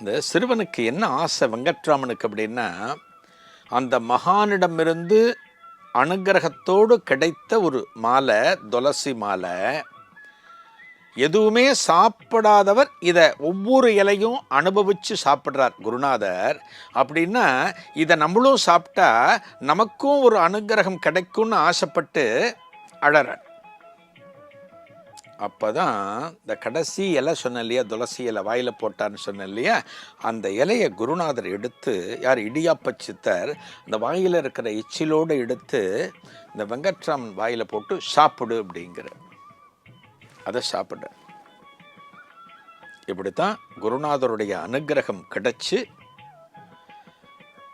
இந்த சிறுவனுக்கு என்ன ஆசை? வெங்கட்ராமனுக்கு அப்படின்னா அந்த மகானிடமிருந்து அனுகிரகத்தோடு கிடைத்த ஒரு மாலை துளசி மாலை. எதுவுமே சாப்பிடாதவர் இதை ஒவ்வொரு இலையும் அனுபவித்து சாப்பிட்றார் குருநாதர். அப்படின்னா இதை நம்மளும் சாப்பிட்டா நமக்கும் ஒரு அனுகிரகம் கிடைக்கும்னு ஆசைப்பட்டு அழறார். அப்போ தான் இந்த கடைசி இலை சொன்ன இல்லையா துளசி இலை வாயில் போட்டான்னு சொன்ன இல்லையா அந்த இலையை குருநாதர் எடுத்து யார் இடியாப்ப சித்தர் இந்த வாயில் இருக்கிற எச்சிலோடு எடுத்து இந்த வெங்கட்ராமன் வாயில் போட்டு சாப்பிடு அப்படிங்கிற. அதை சாப்பிடு. இப்படி தான் குருநாதருடைய அனுகிரகம் கிடைச்சு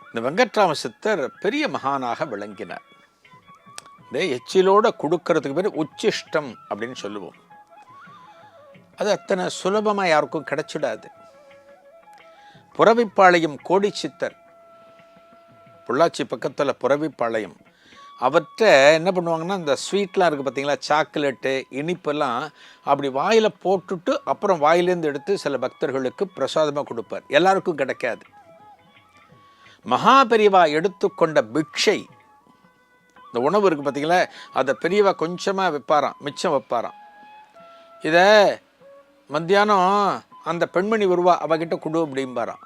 இந்த வெங்கட்ராம சித்தர் பெரிய மகானாக விளங்கினார். இந்த எச்சிலோட கொடுக்கறதுக்கு பேர் உச்சிஷ்டம் அப்படின்னு சொல்லுவோம். அது அத்தனை சுலபமாக யாருக்கும் கிடைச்சிடாது. புறவிப்பாளையம் கோடி சித்தர் பொள்ளாச்சி பக்கத்தில் புறவிப்பாளையம். அவற்ற என்ன பண்ணுவாங்கன்னா இந்த ஸ்வீட்லாம் இருக்குது பார்த்தீங்களா சாக்லேட்டு இனிப்பெல்லாம் அப்படி வாயில் போட்டுட்டு அப்புறம் வாயிலேருந்து எடுத்து சில பக்தர்களுக்கு பிரசாதமாக கொடுப்பார். எல்லாருக்கும் கிடைக்காது. மகாபெரிவா எடுத்துக்கொண்ட பிக்ஷை இந்த உணவு இருக்குது பார்த்தீங்களா அதை பெரியவா கொஞ்சமாக வைப்பாராம் மிச்சம் வைப்பாராம். இதை மத்தியானம் அந்த பெண்மணி வருவா அவகிட்ட கொடு அப்படிம்பாராம்.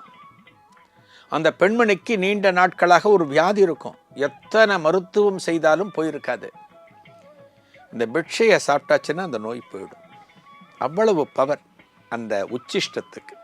அந்த பெண்மணிக்கு நீண்ட நாட்களாக ஒரு வியாதி இருக்கும். எத்தனை மருத்துவம் செய்தாலும் போயிருக்காது. இந்த பிட்சையை சாப்பிட்டாச்சுன்னா அந்த நோய் போயிடும். அவ்வளவு பவர் அந்த உச்சிஷ்டத்துக்கு.